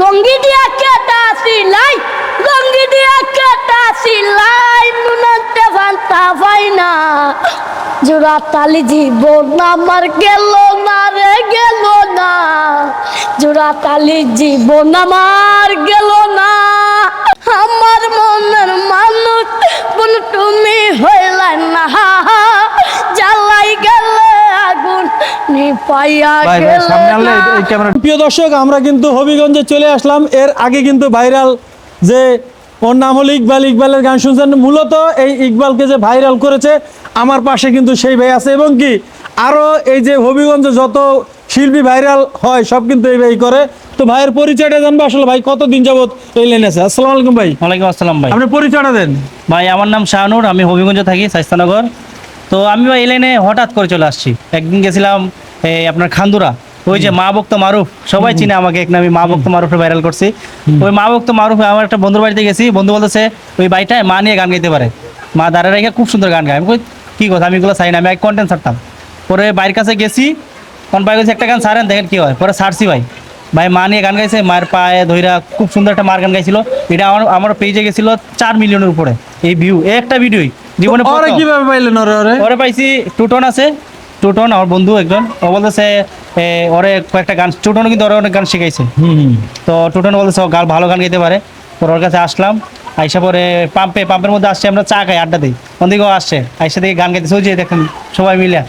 লঙ্গি দিয়া কেটা সিলাই, লঙ্গি দিয়া কেটা সিলাই নুনাতে ফান্তা পাই না। জোড়া তালি জীবন আমার গেল না রে, গেল না। জোড়া তালি জীবন আমার গেল না। আমার মনের মানুষ প্রিয় দর্শক আমরা কিন্তু হবিগঞ্জে চলে আসলাম। এর আগে কিন্তু ভাইরাল যে ওর নাম হলো ইকবাল। ইকবালের গান শুনছেন মূলত এই ইকবালকে যে ভাইরাল করেছে আমার পাশে কিন্তু সেই ভাই আছে। এবং কি আরও এই যে হবিগঞ্জে যত শিল্পী ভাইরাল হয় সব কিন্তু এই ভাই করে। তো ভাইয়ের পরিচয়টা জানব। আসলে ভাই কতদিন যাবত এই লাইনে আছে? আসসালামু আলাইকুম ভাই। ওয়ালাইকুম আসসালাম ভাই। আপনি পরিচয়টা দেন। ভাই আমার নাম শাহানুর। আমি হবিগঞ্জে থাকি সাইস্তানগর তো আমি ভাই এই লাইনে হঠাৎ করে চলে আসছি। একদিন গেছিলাম এই আপনার খান্দুরা ওই যে মা ভক্ত মারুফ সবাই চিনে আমাকে এক নামে মা ভক্ত মারুফে ভাইরাল করছি। ওই মা ভক্ত মারুফে আমার একটা বন্ধুর বাড়িতে গেছি বন্ধু বলতেছে ওই বাড়িটায় মা নিয়ে গান গাইতে পারে। মা দাঁড়া রেখে খুব সুন্দর গান গায়। আমি কী কথা? আমি এগুলো চাই না আমি এক কন্টেন্ট ছাড়তাম। পরে বাইরের কাছে গেছি কোন ভাই গেছি একটা গান ছাড়েন দেখেন কি হয়। পরে ছাড়ছি ভাই। ভাই মা নিয়ে গান গাইছে মায়ের পায়ে ধইরা খুব সুন্দর একটা মার গান গাইছিল। এটা আমার আমার পেজে গেছিল চার মিলিয়নের উপরে এই ভিউ একটা ভিডিওই জীবনে কীভাবে পাইলেন ওরে পাইছি টুটন আছে। টুটন আমার বন্ধু একজন ও বলতেছে ওরে কয়েকটা গান টুটনও কিন্তু ওরে অনেক গান শিখাইছে। তো টুটন বলতেছে ও গান ভালো গান গাইতে পারে। পরে ওর কাছে আসলাম আইসা পরে পাম্পে পাম্পের মধ্যে আসছে আমরা চা খাই আড্ডা দিই। ওদিকেও আসছে আইসা থেকে গান গাইতেছে ওই যে দেখেন সবাই মিলে।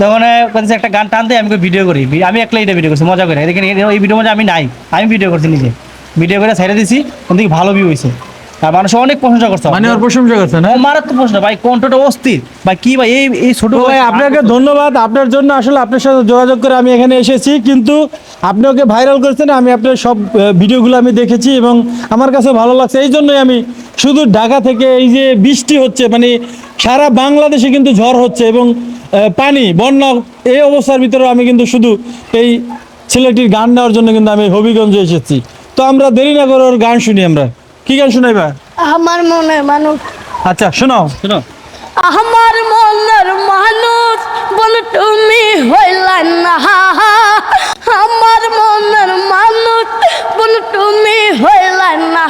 তখন বলছে একটা গান টান দিয়ে আমি ভিডিও করি। আমি একলাই এটা ভিডিও করছি মজা করে। দেখেন এই- ভিডিও মধ্যে আমি নাই আমি ভিডিও করছি নিজে। ভিডিও করে ছেড়ে দিছি ওদিকে ভালো ভিউ হয়েছে মানুষ অনেক প্রশংসা করছে মানে ওর প্রশংসা করছেন হ্যাঁ ও মারাত্মক প্রশ্ন ভাই কণ্ঠটা অস্থির। ভাই কি ভাই এই এই ছোট ভাই আপনাকে ধন্যবাদ। আপনার জন্য আসলে আপনার সাথে যোগাযোগ করে আমি এখানে এসেছি কিন্তু আপনি ওকে ভাইরাল করেছেন আমি আপনার সব ভিডিওগুলো আমি দেখেছি এবং আমার কাছে ভালো লাগছে। এই জন্যই আমি শুধু ঢাকা থেকে এই যে বৃষ্টি হচ্ছে মানে সারা বাংলাদেশে কিন্তু ঝড় হচ্ছে এবং পানি বন্যা এই অবস্থার ভিতরে আমি কিন্তু শুধু এই ছেলেটির গান নেওয়ার জন্য কিন্তু আমি হবিগঞ্জে এসেছি। তো আমরা দেরি না করে ওর গান শুনি আমরা। কি গান শোনাইবা? আমার মনে মানুষ। আচ্ছা শোনাও। শোনো আমার মনের মানুষ বল তুমি হইলা না। আমার মনের মানুষ বল তুমি হইলা না।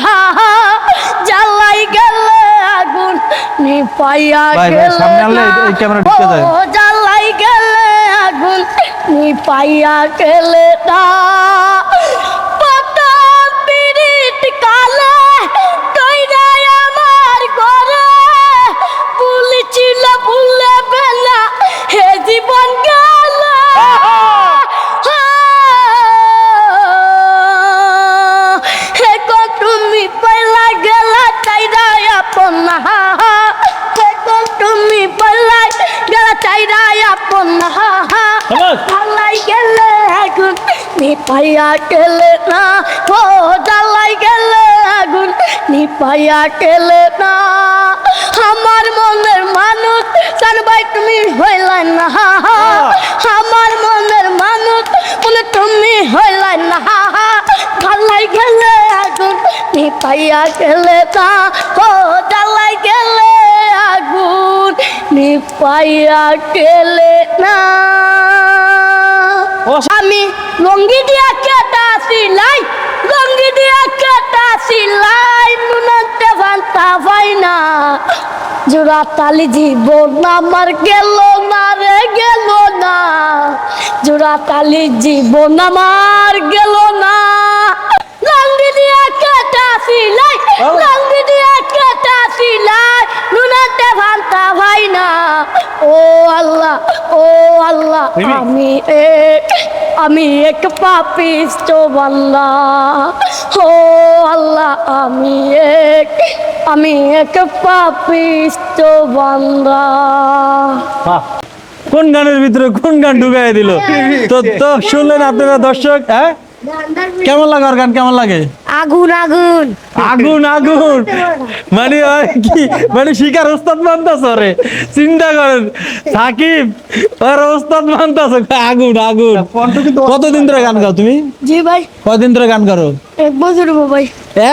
জ্বালাই গেলে আগুন নিপাইয়া গেলে সামনে আনলে এই- এই ক্যামেরা ঢুকে যায়। ও জ্বালাই গেলে আগুন নিপাইয়া গেলে না। জ্বালাই গেলে আগুন নিপাইয়া গেলে না। ও জ্বালাই গেলে আগুন নিপাইয়া গেলে না। আমার মনের মানুষ ভাই তুমি হইলা না। আমার মনের মানুষ বলে তুমি হইলা না। জ্বালাই গেলে আগুন নিপাইয়া গেলে না। ও আগুন নিপাইয়া গেলে না। আমি লঙ্গি দিয়া কেটা সিলাই লঙ্গি দিয়া কেটা সিলাই নুনাতে ফান্তা পাই না। জোড়া তালি জীবন আমার গেল না রে গেল না। জোড়া তালি জীবন আমার গেল না। আমি এক আমি এক পাপিষ্ট আল্লাহ। ও আল্লাহ আমি এক আমি এক পাপিষ্ট বান্দা বাহ। কোন গানের ভিতরে কোন গান ঢুকাই দিল? তো তো শুনলেন আপনারা দর্শক হ্যাঁ? কেমন লাগে ওর গান? কেমন লাগে? আগুন আগুন। আগুন আগুন। মানে ওই কি? মানে শিকার ওস্তাদ মানতাছ রে চিন্তা করেন সাকিব ওর ওস্তাদ মানতাছ। আগুন আগুন। কতদিন ধরে গান গাও তুমি? জি ভাই। কতদিন ধরে গান করো? এক বছর ভাই।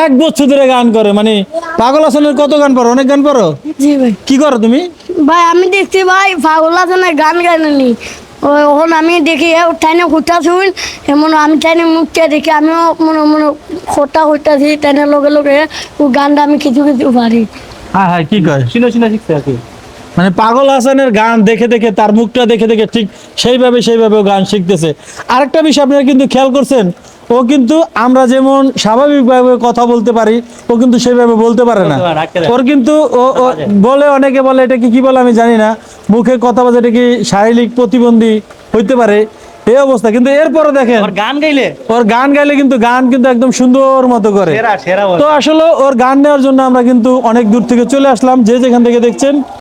এক বছর ধরে গান করে মানে পাগল হাসানের কত গান পড়ো? অনেক গান পড়ো? জি ভাই। কি করো তুমি? ভাই আমি দেখছি ভাই পাগল হাসানের গান গাইনি ওখন আমি দেখি এ টাইনে খুঁটা শুন এমন আমি তাইনে মুখটা দেখি আমিও মনে মনে খোটা হইতাছি তাইনে লগে লগে ও গানটা আমি কিছু কিছু পারি। হ্যাঁ হ্যাঁ কি কয়? শুনে শুনে শিখছে আর কি। মানে পাগল হাসানের গান দেখে দেখে তার মুখটা দেখে দেখে ঠিক সেইভাবে সেইভাবে গান শিখতেছে। আরেকটা বিষয় আপনারা কিন্তু খেয়াল করছেন ও কিন্তু আমরা যেমন স্বাভাবিকভাবে কথা বলতে পারি ও কিন্তু সেইভাবে বলতে পারে না। ওর কিন্তু ও বলে অনেকে বলে এটা কি কি বলে আমি জানি না। মুখে কথা বলে এটা কি শারীরিক প্রতিবন্ধী হইতে পারে? এই অবস্থা। কিন্তু এরপরে দেখেন ওর গান গাইলে? ওর গান গাইলে কিন্তু গান কিন্তু একদম সুন্দর মতো করে। তো আসলে ওর গান নেওয়ার জন্য আমরা কিন্তু অনেক দূর থেকে চলে আসলাম। যে যেখান থেকে দেখছেন